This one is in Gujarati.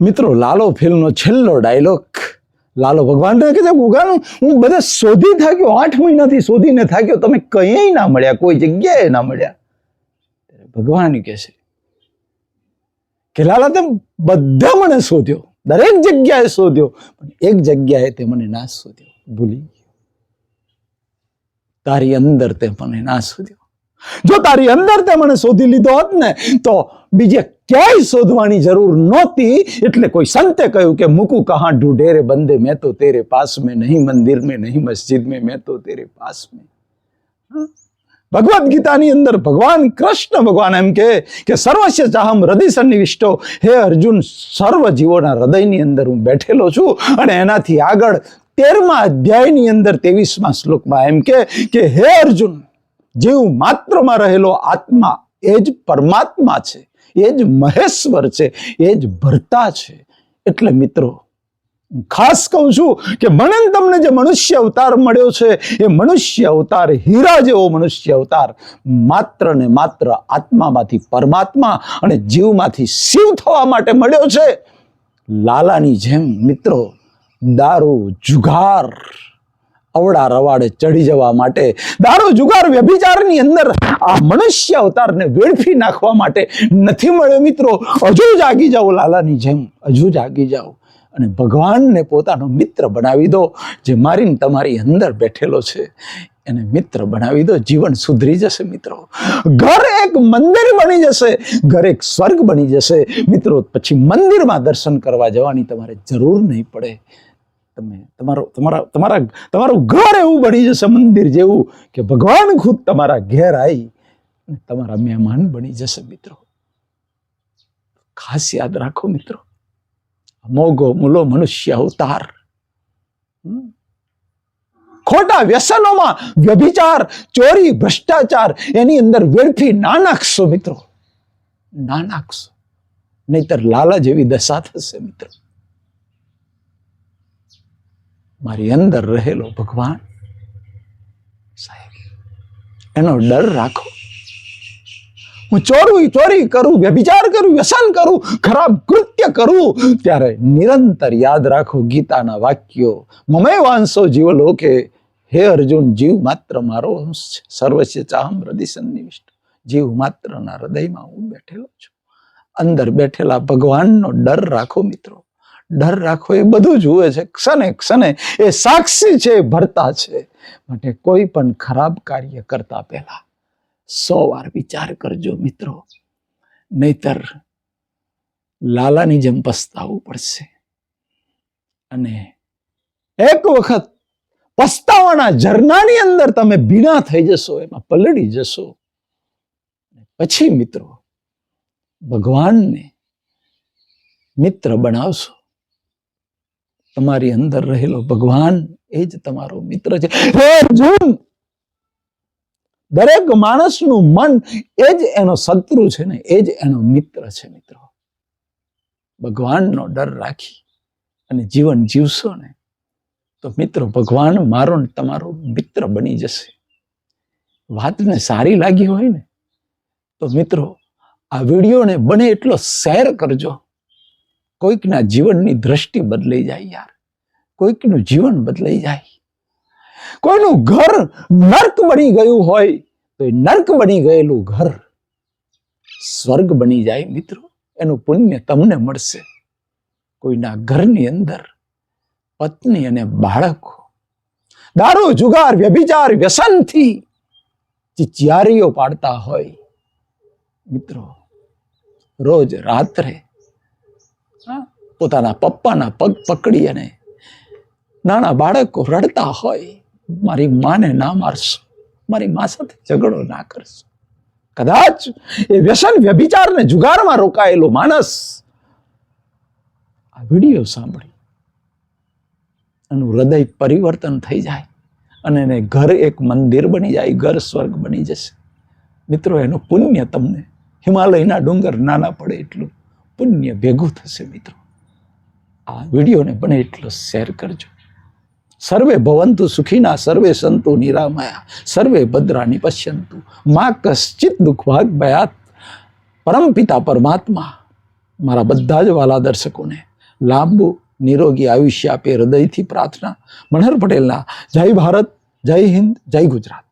મિત્રો, લાલો ફિલ્મનો છેલ્લો ડાયલોગ. લાલો ભગવાનને કીધું ઉગાનું હું બધા શોધી થાક્યો, આઠ મહિનાથી શોધીને થાક્યો. તમે કંઈ ના મળ્યા, કોઈ જગ્યાએ ના મળ્યા. ભગવાન કહે છે કે, લાલા, તમે બધા મને શોધ્યો. દરેક જગ્યાએ શોધ્યો. પણ એક જગ્યાએ તે મને ના શોધ્યો. ભૂલી ગયો. તારી અંદર તે મને ના શોધ્યો. જો તારી અંદર તે મને શોધી લીધો હોત ને, તો બીજે ક્યાંય શોધવાની જરૂર નહોતી. એટલે કોઈ સંતે કહ્યું કે, મૂકું કહાં ઢૂઢેરે બંદે મેં તો તેરે પાસ મેં નહીં મંદિર મેં નહીં મસ્જિદ મેં મેં તો તેરે પાસ મેં ભગવદ્ ગીતાની અંદર ભગવાન કૃષ્ણ ભગવાન એમ કહે કે, સર્વસ્ય ચાહમ હૃદય સન્નિવિષ્ટો. હે અર્જુન, સર્વ જીવોના હૃદયની અંદર હું બેઠેલો છું અને એનાથી આગળ તેરમા અધ્યાયની અંદર ત્રેવીસમાં શ્લોકમાં એમ કે, હે અર્જુન, જીવ માત્રમાં રહેલો આત્મા એ જ પરમાત્મા છે, એ જ મહેશ્વર છે, એ જ ભરતા છે. એટલે મિત્રો ખાસ કહું છું કે મને તમને જે મનુષ્ય અવતાર મળ્યો છે, એ મનુષ્ય અવતાર હીરા જેવો મનુષ્ય અવતાર માત્ર ને માત્ર આત્મામાંથી પરમાત્મા અને જીવમાંથી શિવ થવા માટે મળ્યો છે. લાલાની જેમ મિત્રો, દારૂ, જુગાર અવડા રવાડે ચડી જવા માટે દારૂ જુગાર વ્યભિચારની અંદર આ મનુષ્ય અવતારને વેડફી નાખવા માટે નથી મળ્યો મિત્રો. હજુ જાગી જાઓ લાલાની જેમ, હજુ જાગી જાઓ અને ભગવાનને પોતાનો મિત્ર બનાવી દો જે મારીને તમારી અંદર બેઠેલો છે. એને મિત્ર બનાવી દો, જીવન સુધરી જશે મિત્રો. ઘર એક મંદિર બની જશે, ઘર એક સ્વર્ગ બની જશે. મિત્રો, પછી મંદિરમાં દર્શન કરવા જવાની તમારે જરૂર નહીં પડે. તમે. તમારો, તમારા તમારા, તમારું ઘર એવું બની જશે, મંદિર જેવું કે ભગવાન ખુદ તમારા ઘેર આવી અને તમારા મહેમાન બની જશે મિત્રો. ખાસ યાદ રાખો મિત્રો. મોગો, મૂલો, મનુષ્ય, અવતાર. હમ. ખોટા વ્યસનોમાં વ્યભિચાર, ચોરી, ભ્રષ્ટાચાર, એની અંદર વેડફી ના નાખશો મિત્રો. ના નાખશો નહીતર લાલા જેવી દશા થશે મિત્રો. મારી અંદર રહેલો ભગવાન. સાહેબ, એનો ડર રાખો. હું ચોરું ચોરી કરું, વ્યભિચાર કરું, વ્યસન કરું, ખરાબ કૃત્ય કરું, ત્યારે નિરંતર યાદ રાખો ગીતાના વાક્યો. મમે વાંસો જીવ લોકે, હે અર્જુન, જીવ માત્ર મારો અંશ છે. સર્વસ્ય ચાહમ હૃદય જીવ માત્રના હૃદયમાં હું બેઠેલો છું. અંદર બેઠેલા ભગવાનનો ડર રાખો મિત્રો. ડર રાખો એ બધું જુએ છે. ક્ષણે ક્ષણે એ સાક્ષી છે ભરતા છે. માટે કોઈ પણ ખરાબ કાર્ય કરતા પહેલા સો વાર વિચાર કરજો મિત્રો. નહીતર લાલાની જેમ પસ્તાવવું પડશે. અને એક વખત પસ્તાવાના ઝરનાની અંદર તમે ભીના થઈ જશો, એમાં પલળી જશો. પછી મિત્રો ભગવાનને મિત્ર બનાવશો. તમારી અંદર રહેલો ભગવાન એ જ તમારો મિત્ર છે. હે અર્જુન, દરેક માણસનું મન એ જ એનો શત્રુ છે ને એ જ એનો મિત્ર છે મિત્રો. ભગવાનનો ડર રાખી અને જીવન જીવશો ને તો મિત્રો ભગવાન મારો ને તમારો મિત્ર બની જશે. વાતને સારી લાગી હોય ને તો મિત્રો આ વિડીયોને બને એટલો શેર કરજો. કોઈકના જીવનની દ્રષ્ટિ બદલાઈ જાય યાર. કોઈકનું જીવન બદલાઈ જાય. કોઈનું ઘર નર્ક બની ગયું હોય તો એ નર્ક બની ગયેલું ઘર સ્વર્ગ બની જાય મિત્રો. એનું પુણ્ય તમને મળશે. કોઈના ઘરની અંદર પત્ની અને બાળકો દારૂ, જુગાર, વ્યભિચાર, વ્યસનથી ચિચિયારીઓ પાડતા હોય. મિત્રો, રોજ રાત્રે પોતાના પપ્પાના પગ પકડી અને નાના બાળકો રડતા હોય, મારી માને ના મારશો, મારી મા સાથે ઝઘડો ના કરશો. કદાચ એ વ્યસન વ્યભિચારને જુગારમાં રોકાયેલો માણસ આ વીડિયો સાંભળી એનું હૃદય પરિવર્તન થઈ જાય અને એને ઘર એક મંદિર બની જાય, ઘર સ્વર્ગ બની જશે. મિત્રો, એનું પુણ્ય તમને હિમાલયના ડુંગર નાના પડે એટલું પુણ્ય ભેગું થશે મિત્રો. આ વિડીયોને બને એટલો શેર કરજો. સર્વે ભવંતુ સુખીના, સર્વે સંતુ નિરામયા, સર્વે ભદ્રાની પશ્યંતુ. માં કશ્ચિત દુઃખભાગ ભયાત પરમપિતા પરમાત્મા. મારા બધા જ વાલા દર્શકોને લાંબુ, નિરોગી આયુષ્ય આપે હૃદયથી પ્રાર્થના. મનહર પટેલના, જય ભારત, જય હિન્દ, જય ગુજરાત.